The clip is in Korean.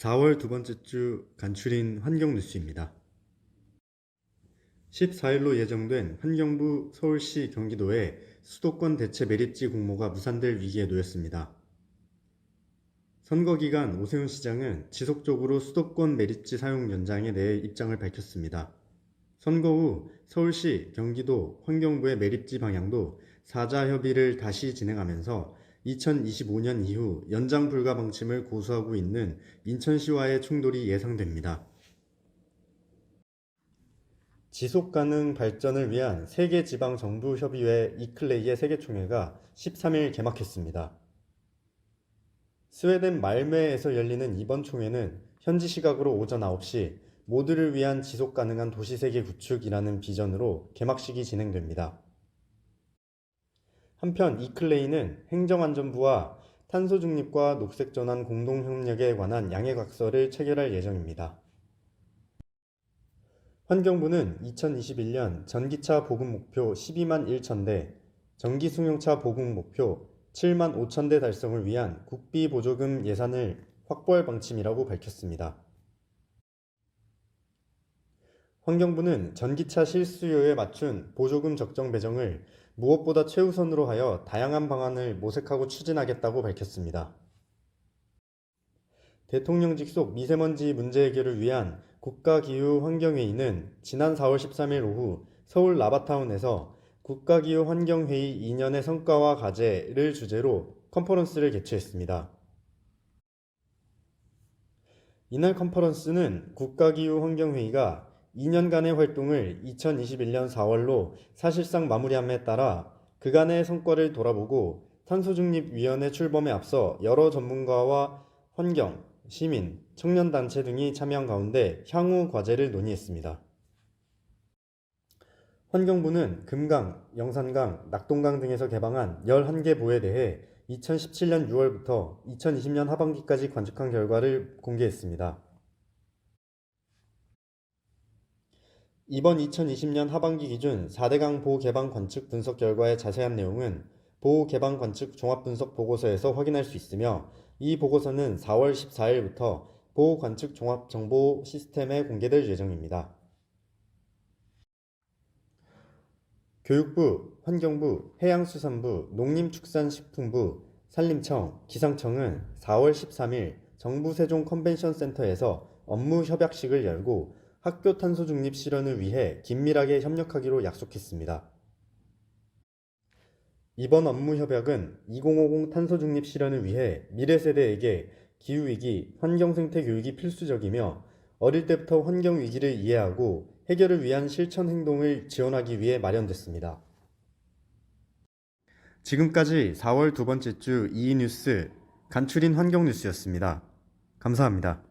4월 두 번째 주 간추린 환경 뉴스입니다. 14일로 예정된 환경부 서울시 경기도의 수도권 대체 매립지 공모가 무산될 위기에 놓였습니다. 선거 기간 오세훈 시장은 지속적으로 수도권 매립지 사용 연장에 대해 입장을 밝혔습니다. 선거 후 서울시, 경기도, 환경부의 매립지 방향도 사자 협의를 다시 진행하면서 2025년 이후 연장 불가 방침을 고수하고 있는 인천시와의 충돌이 예상됩니다. 지속 가능 발전을 위한 세계 지방 정부 협의회 이클레이의 세계 총회가 13일 개막했습니다. 스웨덴 말메에서 열리는 이번 총회는 현지 시각으로 오전 9시 모두를 위한 지속 가능한 도시 세계 구축이라는 비전으로 개막식이 진행됩니다. 한편 이클레이는 행정안전부와 탄소 중립과 녹색 전환 공동 협력에 관한 양해각서를 체결할 예정입니다. 환경부는 2021년 전기차 보급 목표 12만 1천 대, 전기 승용차 보급 목표 7만 5천 대 달성을 위한 국비 보조금 예산을 확보할 방침이라고 밝혔습니다. 환경부는 전기차 실수요에 맞춘 보조금 적정 배정을 무엇보다 최우선으로 하여 다양한 방안을 모색하고 추진하겠다고 밝혔습니다. 대통령직 속 미세먼지 문제 해결을 위한 국가기후환경회의는 지난 4월 13일 오후 서울 라바타운에서 국가기후환경회의 2년의 성과와 과제를 주제로 컨퍼런스를 개최했습니다. 이날 컨퍼런스는 국가기후환경회의가 2년간의 활동을 2021년 4월로 사실상 마무리함에 따라 그간의 성과를 돌아보고 탄소중립위원회 출범에 앞서 여러 전문가와 환경, 시민, 청년단체 등이 참여한 가운데 향후 과제를 논의했습니다. 환경부는 금강, 영산강, 낙동강 등에서 개방한 11개 보에 대해 2017년 6월부터 2020년 하반기까지 관측한 결과를 공개했습니다. 이번 2020년 하반기 기준 4대강 보호 개방 관측 분석 결과의 자세한 내용은 보호 개방 관측 종합 분석 보고서에서 확인할 수 있으며 이 보고서는 4월 14일부터 보호 관측 종합 정보 시스템에 공개될 예정입니다. 교육부, 환경부, 해양수산부, 농림축산식품부, 산림청, 기상청은 4월 13일 정부 세종 컨벤션 센터에서 업무 협약식을 열고 학교 탄소 중립 실현을 위해 긴밀하게 협력하기로 약속했습니다. 이번 업무 협약은 2050 탄소 중립 실현을 위해 미래 세대에게 기후 위기, 환경 생태 교육이 필수적이며 어릴 때부터 환경 위기를 이해하고 해결을 위한 실천 행동을 지원하기 위해 마련됐습니다. 지금까지 4월 두 번째 주 이뉴스 간추린 환경 뉴스였습니다. 감사합니다.